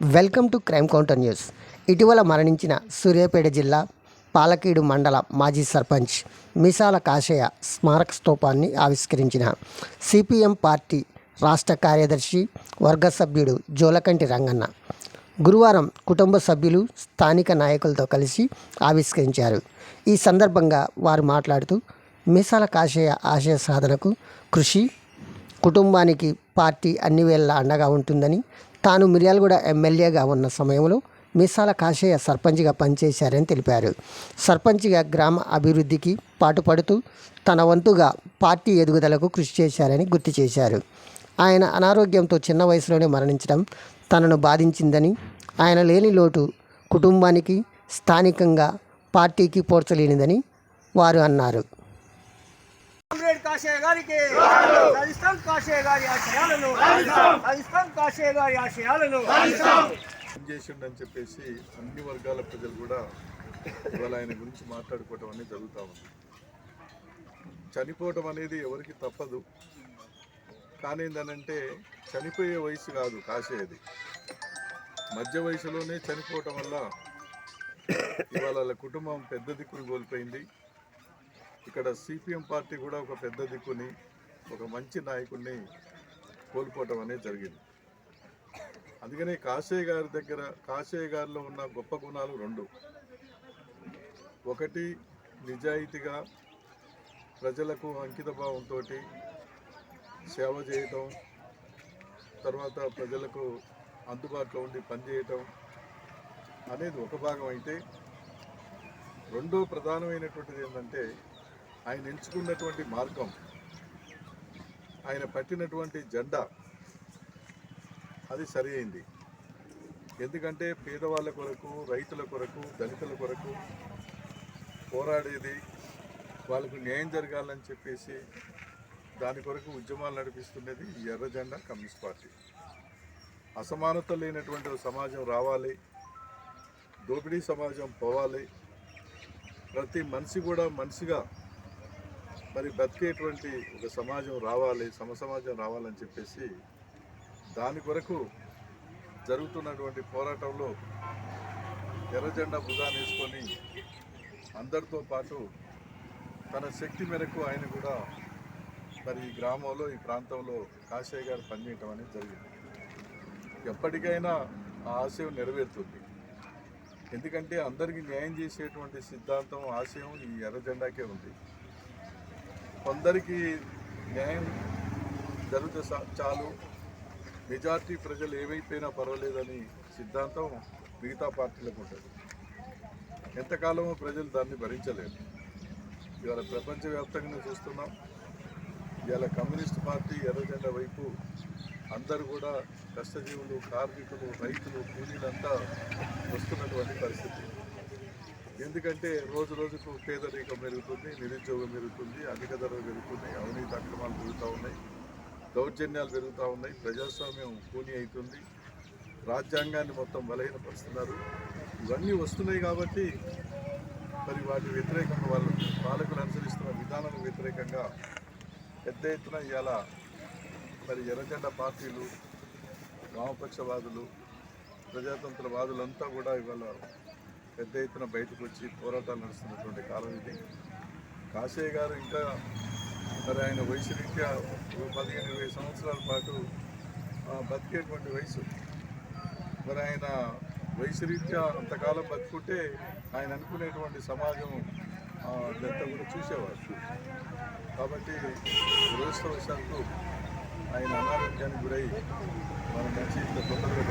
Welcome to crime counter news. ఇటీవల మరణించిన సూర్యాపేట జిల్లా పాలకీడు మండల మాజీ సర్పంచ్ మిసాల కాషయ్య స్మారక స్తూపాన్ని ఆవిష్కరించిన సిపిఎం పార్టీ రాష్ట్ర కార్యదర్శి వర్గ సభ్యుడు జోలకంటి రంగన్న. గురువారం కుటుంబ సభ్యులు స్థానిక నాయకులతో కలిసి ఆవిష్కరించారు. ఈ సందర్భంగా వారు మాట్లాడుతూ మిసాల కాషయ్య ఆశయ సాధనకు కృషి కుటుంబానికి పార్టీ అన్ని వేళ అండగా ఉంటుందని తాను మిర్యాలగూడ ఎమ్మెల్యేగా ఉన్న సమయంలో మీసాల కాశయ్య సర్పంచ్గా పనిచేశారని తెలిపారు. సర్పంచ్గా గ్రామ అభివృద్ధికి పాటుపడుతూ తన వంతుగా పార్టీ ఎదుగుదలకు కృషి చేశారని గుర్తు చేశారు. ఆయన అనారోగ్యంతో చిన్న వయసులోనే మరణించడం తనను బాధించిందని ఆయన లేని లోటు కుటుంబానికి స్థానికంగా పార్టీకి పోర్చలేనిదని వారు అన్నారు. కామ్రేడ్ కాషయ్య గారికి రాజస్థాన్ కాషయ్య గారి ఆశయాలను రాజస్థాన్! కాషయ్య గారి ఆశయాలను. చేసిండని చెప్పేసి అన్ని వర్గాల ప్రజలు కూడా ఇవాళ ఆయన గురించి మాట్లాడుకోవటం అనేది జరుగుతూ ఉంది. చనిపోవటం అనేది ఎవరికి తప్పదు. కానీ ఏంటంటే చనిపోయే వయసు కాదు కాసేది మధ్య వయసులోనే చనిపోవటం వల్ల ఇవాళ వాళ్ళ కుటుంబం పెద్ద దిక్కుని కోల్పోయింది. ఇక్కడ సిపిఎం పార్టీ కూడా ఒక పెద్ద దిక్కుని ఒక మంచి నాయకుడిని కోల్పోవటం అనేది జరిగింది. అందుకనే కాశయ్య గారి దగ్గర కాశయ్య గారిలో ఉన్న గొప్ప గుణాలు రెండు. ఒకటి నిజాయితీగా ప్రజలకు అంకిత భావంతో సేవ చేయటం తర్వాత ప్రజలకు అందుబాటులో ఉండి పనిచేయటం అనేది ఒక భాగం అయితే రెండో ప్రధానమైనటువంటిది ఏంటంటే ఆయన ఎంచుకున్నటువంటి మార్గం ఆయన పట్టినటువంటి జెండా అది సరి అయింది. ఎందుకంటే పేదవాళ్ళ కొరకు రైతుల కొరకు దళితుల కొరకు పోరాడేది వాళ్ళకు న్యాయం జరగాలని చెప్పేసి దాని కొరకు ఉద్యమాలు నడిపిస్తున్నది ఈ ఎర్ర జెండా కమ్యూనిస్ట్ పార్టీ. అసమానత లేనటువంటి సమాజం రావాలి దోపిడీ సమాజం పోవాలి. ప్రతి మనిషి కూడా మనిషిగా మరి బతికేటువంటి ఒక సమాజం రావాలి సమ సమాజం రావాలని చెప్పేసి దాని కొరకు జరుగుతున్నటువంటి పోరాటంలో ఎర్రజెండా భుజాన్ని వేసుకొని అందరితో పాటు తన శక్తి మేరకు ఆయన కూడా మరి ఈ గ్రామంలో ఈ ప్రాంతంలో కాశయ్య గారు పనిచేయటం అనేది జరిగింది. ఎప్పటికైనా ఆ ఆశయం నెరవేరుతుంది. ఎందుకంటే అందరికీ న్యాయం చేసేటువంటి సిద్ధాంతం ఆశయం ఈ ఎర్రజెండాకే ఉంది. కొందరికి న్యాయం జరిగితే చాలు. మెజార్టీ ప్రజలు ఏమైపోయినా పర్వాలేదని సిద్ధాంతం మిగతా పార్టీలకు ఉంటుంది. ఎంతకాలమో ప్రజలు దాన్ని భరించలేరు. ఇవాళ ప్రపంచవ్యాప్తంగా చూస్తున్నాం. ఇవాళ కమ్యూనిస్ట్ పార్టీ ఎర్రజెండా వైపు అందరూ కూడా కష్టజీవులు కార్మికులు రైతులు కూలీలంతా వస్తున్నటువంటి పరిస్థితి. ఎందుకంటే రోజు రోజుకు పేదరికం పెరుగుతుంది నిరుద్యోగం పెరుగుతుంది అధిక ధరలు పెరుగుతున్నాయి అవినీతి అక్రమాలు పెరుగుతూ ఉన్నాయి దౌర్జన్యాలు పెరుగుతూ ఉన్నాయి ప్రజాస్వామ్యం కూని అవుతుంది రాజ్యాంగాన్ని మొత్తం బలహీనపరుస్తున్నారు. ఇవన్నీ వస్తున్నాయి కాబట్టి మరి వాటి వ్యతిరేకంగా వాళ్ళు పాలకులు అనుసరిస్తున్న విధానం వ్యతిరేకంగా పెద్ద ఎత్తున ఇవాళ మరి ఎర్రజెండ పార్టీలు వామపక్షవాదులు ప్రజాతంత్రవాదులంతా కూడా ఇవాళ పెద్ద ఎత్తున బయటకు వచ్చి పోరాటాలు నడుస్తున్నటువంటి కాలం ఇది. కాశయ్య గారు ఇంకా మరి ఆయన వయసు రీత్యా ఒక పదిహేను ఇరవై సంవత్సరాల పాటు బతికేటువంటి వయసు. మరి ఆయన వయసు రీత్యా అంతకాలం బతుకుంటే ఆయన అనుకునేటువంటి సమాజం ఆ, ఇదంతా కూడా చూసేవారు. కాబట్టి దురదృష్టవశాత్తు ఆయన అనారోగ్యానికి గురై మన మంచి ఇంత తొందరగా